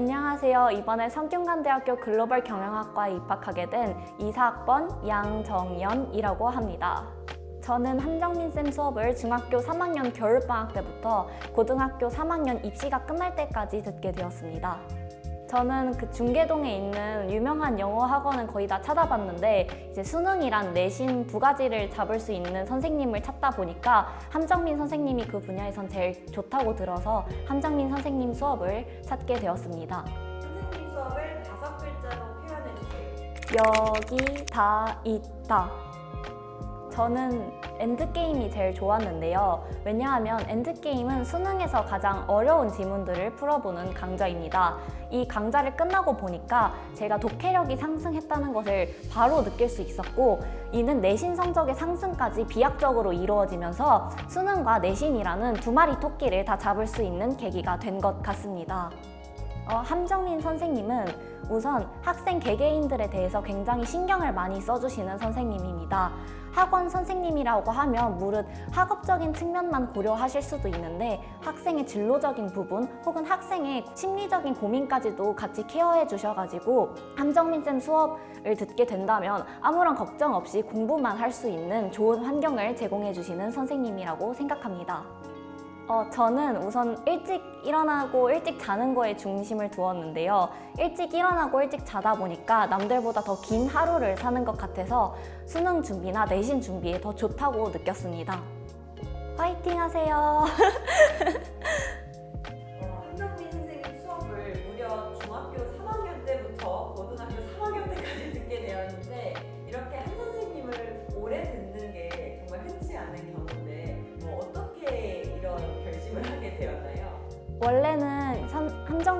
안녕하세요. 이번에 성균관대학교 글로벌 경영학과에 입학하게 된 이사학번 양정연이라고 합니다. 저는 함정민 쌤 수업을 중학교 3학년 겨울방학 때부터 고등학교 3학년 입시가 끝날 때까지 듣게 되었습니다. 저는 그 중계동에 있는 유명한 영어 학원은 거의 다 찾아봤는데 이제 수능이란 내신 두 가지를 잡을 수 있는 선생님을 찾다 보니까 함정민 선생님이 그 분야에선 제일 좋다고 들어서 함정민 선생님 수업을 찾게 되었습니다. 선생님 수업을 다섯 글자로 표현해 주세요. 여기 다 있다. 저는 엔드게임이 제일 좋았는데요. 왜냐하면 엔드게임은 수능에서 가장 어려운 지문들을 풀어보는 강좌입니다. 이 강좌를 끝나고 보니까 제가 독해력이 상승했다는 것을 바로 느낄 수 있었고, 이는 내신 성적의 상승까지 비약적으로 이루어지면서 수능과 내신이라는 두 마리 토끼를 다 잡을 수 있는 계기가 된 것 같습니다. 어, 함정민 선생님은 우선 학생 개개인들에 대해서 굉장히 신경을 많이 써주시는 선생님입니다. 학원 선생님이라고 하면 무릇 학업적인 측면만 고려하실 수도 있는데 학생의 진로적인 부분 혹은 학생의 심리적인 고민까지도 같이 케어해 주셔가지고 함정민 쌤 수업을 듣게 된다면 아무런 걱정 없이 공부만 할 수 있는 좋은 환경을 제공해 주시는 선생님이라고 생각합니다. 어, 저는 우선 일찍 일어나고 일찍 자는 거에 중심을 두었는데요. 일찍 일어나고 일찍 자다 보니까 남들보다 더 긴 하루를 사는 것 같아서 수능 준비나 내신 준비에 더 좋다고 느꼈습니다. 화이팅 하세요.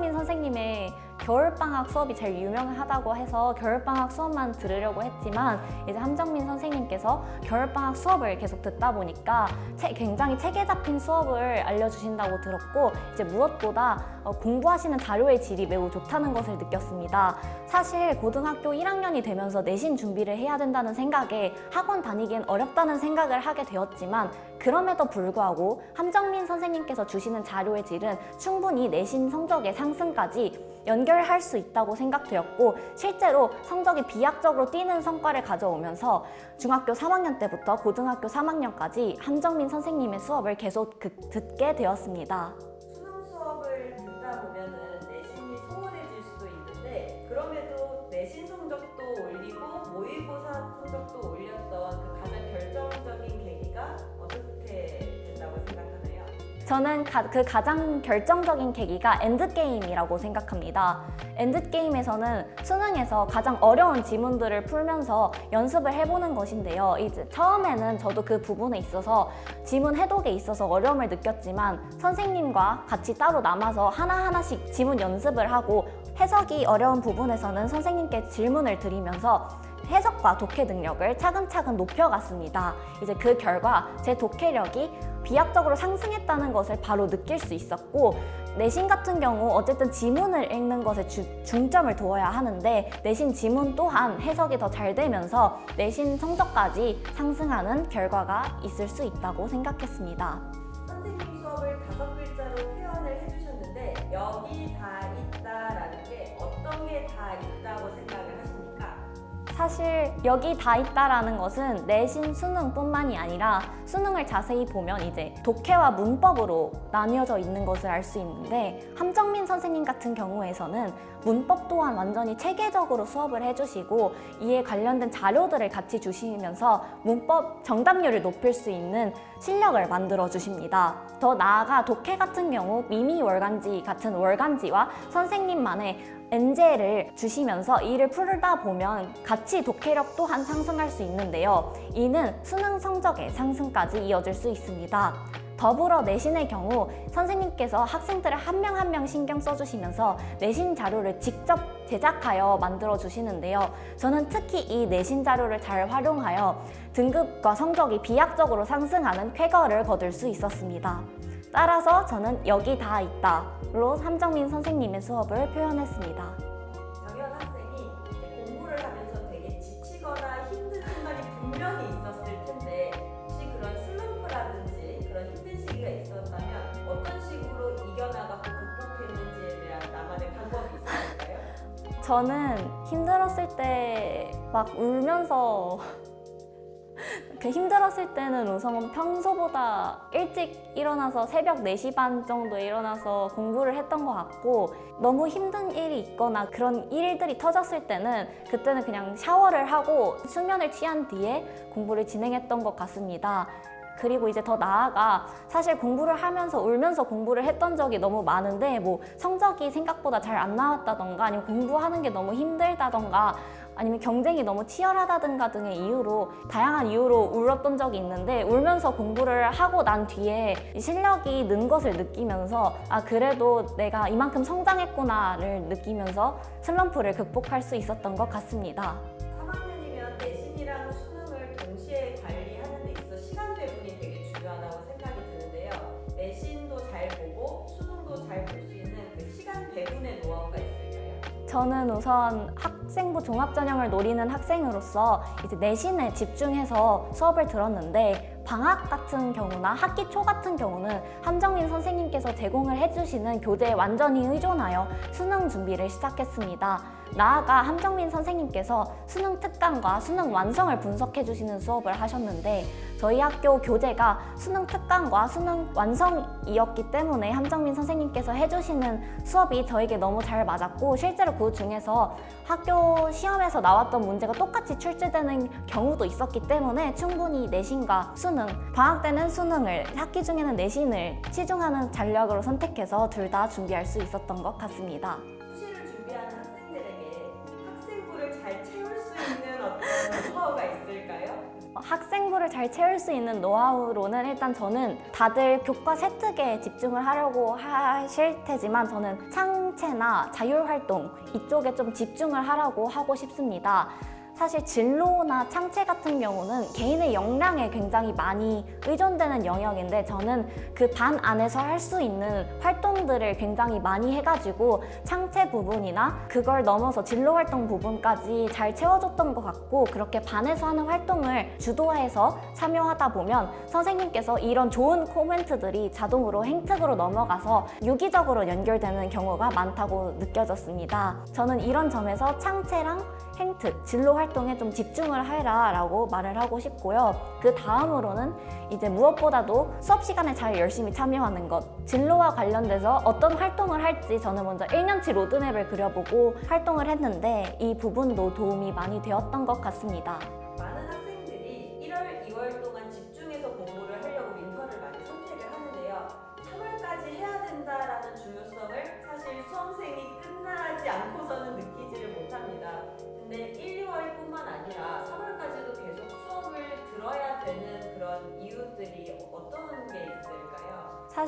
한정민 선생님의 겨울방학 수업이 제일 유명하다고 해서 겨울방학 수업만 들으려고 했지만 이제 함정민 선생님께서 겨울방학 수업을 계속 듣다 보니까 체- 굉장히 체계 잡힌 수업을 알려주신다고 들었고 이제 무엇보다 어, 공부하시는 자료의 질이 매우 좋다는 것을 느꼈습니다. 사실 고등학교 1학년이 되면서 내신 준비를 해야 된다는 생각에 학원 다니기엔 어렵다는 생각을 하게 되었지만 그럼에도 불구하고 함정민 선생님께서 주시는 자료의 질은 충분히 내신 성적의 상승까지 연결할 수 있다고 생각되었고 실제로 성적이 비약적으로 뛰는 성과를 가져오면서 중학교 3학년 때부터 고등학교 3학년까지 함정민 선생님의 수업을 계속 그- 듣게 되었습니다. 저는 가- 그 가장 결정적인 계기가 엔드게임이라고 생각합니다. 엔드게임에서는 수능에서 가장 어려운 지문들을 풀면서 연습을 해보는 것인데요. 이제 처음에는 저도 그 부분에 있어서 지문 해독에 있어서 어려움을 느꼈지만 선생님과 같이 따로 남아서 하나하나씩 지문 연습을 하고 해석이 어려운 부분에서는 선생님께 질문을 드리면서 해석과 독해 능력을 차근차근 높여갔습니다. 이제 그 결과 제 독해력이 비약적으로 상승했다는 것을 바로 느낄 수 있었고 내신 같은 경우 어쨌든 지문을 읽는 것에 주- 중점을 두어야 하는데 내신 지문 또한 해석이 더 잘 되면서 내신 성적까지 상승하는 결과가 있을 수 있다고 생각했습니다. 선생님 수업을 다섯 글자로 표현을 해주셨는데 여기 다 사실 여기 다 있다라는 것은 내신 수능뿐만이 아니라 수능을 자세히 보면 이제 독해와 문법으로 나뉘어져 있는 것을 알 수 있는데 함정민 선생님 같은 경우에서는 문법 또한 완전히 체계적으로 수업을 해주시고 이에 관련된 자료들을 같이 주시면서 문법 정답률을 높일 수 있는 실력을 만들어 주십니다. 더 나아가 독해 같은 경우 미미 월간지 같은 월간지와 선생님만의 엔제를 주시면서 이를 풀다 보면 같이 독해력 또한 상승할 수 있는데요. 이는 수능 성적의 상승까지 이어질 수 있습니다. 더불어 내신의 경우 선생님께서 학생들을 한명 한 명 신경 써주시면서 내신 자료를 직접 제작하여 만들어 주시는데요. 저는 특히 이 내신 자료를 잘 활용하여 등급과 성적이 비약적으로 상승하는 쾌거를 거둘 수 있었습니다. 따라서 저는 여기 다 있다로 함정민 선생님의 수업을 표현했습니다. 정현 학생이 이제 공부를 하면서 되게 지치거나 힘든 순간이 분명히 있었을 텐데 혹시 그런 슬럼프라든지 그런 힘든 시기가 있었다면 어떤 식으로 이겨나가고 극복했는지에 대한 나만의 방법이 저는 힘들었을 때 막 울면서 그 힘들었을 때는 우선 평소보다 일찍 일어나서 새벽 4시 반 정도에 일어나서 공부를 했던 것 같고 너무 힘든 일이 있거나 그런 일들이 터졌을 때는 그때는 그냥 샤워를 하고 수면을 취한 뒤에 공부를 진행했던 것 같습니다. 그리고 이제 더 나아가 사실 공부를 하면서 울면서 공부를 했던 적이 너무 많은데 뭐 성적이 생각보다 잘 안 나왔다던가 아니면 공부하는 게 너무 힘들다던가 아니면 경쟁이 너무 치열하다든가 등의 이유로 다양한 이유로 울었던 적이 있는데 울면서 공부를 하고 난 뒤에 이 실력이 는 것을 느끼면서 아 그래도 내가 이만큼 성장했구나를 느끼면서 슬럼프를 극복할 수 있었던 것 같습니다. 저는 우선 학생부 종합전형을 노리는 학생으로서 이제 내신에 집중해서 수업을 들었는데 방학 같은 경우나 학기 초 같은 경우는 함정민 선생님께서 제공을 해주시는 교재에 완전히 의존하여 수능 준비를 시작했습니다. 나아가 함정민 선생님께서 수능 특강과 수능 완성을 분석해 주시는 수업을 하셨는데 저희 학교 교재가 수능 특강과 수능 완성이었기 때문에 함정민 선생님께서 해주시는 수업이 저에게 너무 잘 맞았고 실제로 그 중에서 학교 시험에서 나왔던 문제가 똑같이 출제되는 경우도 있었기 때문에 충분히 내신과 수능, 방학 때는 수능을, 학기 중에는 내신을 치중하는 전략으로 선택해서 둘 다 준비할 수 있었던 것 같습니다. 학생부를 잘 채울 수 있는 노하우로는 일단 저는 다들 교과 세특에 집중을 하려고 하실 테지만 저는 창체나 자율활동 이쪽에 좀 집중을 하라고 하고 싶습니다. 사실 진로나 창체 같은 경우는 개인의 역량에 굉장히 많이 의존되는 영역인데 저는 그 반 안에서 할 수 있는 활동들을 굉장히 많이 해가지고 창체 부분이나 그걸 넘어서 진로 활동 부분까지 잘 채워줬던 것 같고 그렇게 반에서 하는 활동을 주도해서 참여하다 보면 선생님께서 이런 좋은 코멘트들이 자동으로 행특으로 넘어가서 유기적으로 연결되는 경우가 많다고 느껴졌습니다. 저는 이런 점에서 창체랑 행특, 진로 활동에 좀 집중을 해라 라고 말을 하고 싶고요. 그 다음으로는 이제 무엇보다도 수업 시간에 잘 열심히 참여하는 것. 진로와 관련돼서 어떤 활동을 할지 저는 먼저 1년치 로드맵을 그려보고 활동을 했는데 이 부분도 도움이 많이 되었던 것 같습니다.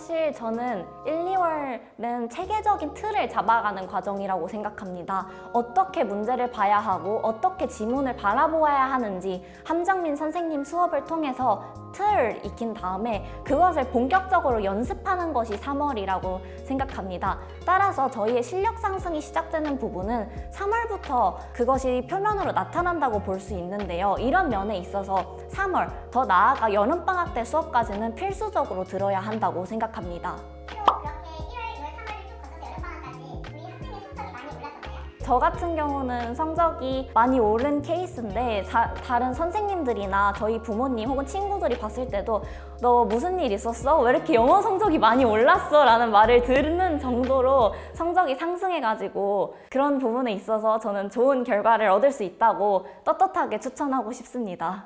사실 저는 1, 2월은 체계적인 틀을 잡아가는 과정이라고 생각합니다. 어떻게 문제를 봐야 하고 어떻게 지문을 바라보아야 하는지 함정민 선생님 수업을 통해서 틀을 익힌 다음에 그것을 본격적으로 연습하는 것이 3월이라고 생각합니다. 따라서 저희의 실력 상승이 시작되는 부분은 3월부터 그것이 표면으로 나타난다고 볼 수 있는데요. 이런 면에 있어서 3월, 더 나아가 여름방학 때 수업까지는 필수적으로 들어야 한다고 생각합니다. 저 같은 경우는 성적이 많이 오른 케이스인데 다, 다른 선생님들이나 저희 부모님 혹은 친구들이 봤을 때도 너 무슨 일 있었어? 왜 이렇게 영어 성적이 많이 올랐어? 라는 말을 듣는 정도로 성적이 상승해가지고 그런 부분에 있어서 저는 좋은 결과를 얻을 수 있다고 떳떳하게 추천하고 싶습니다.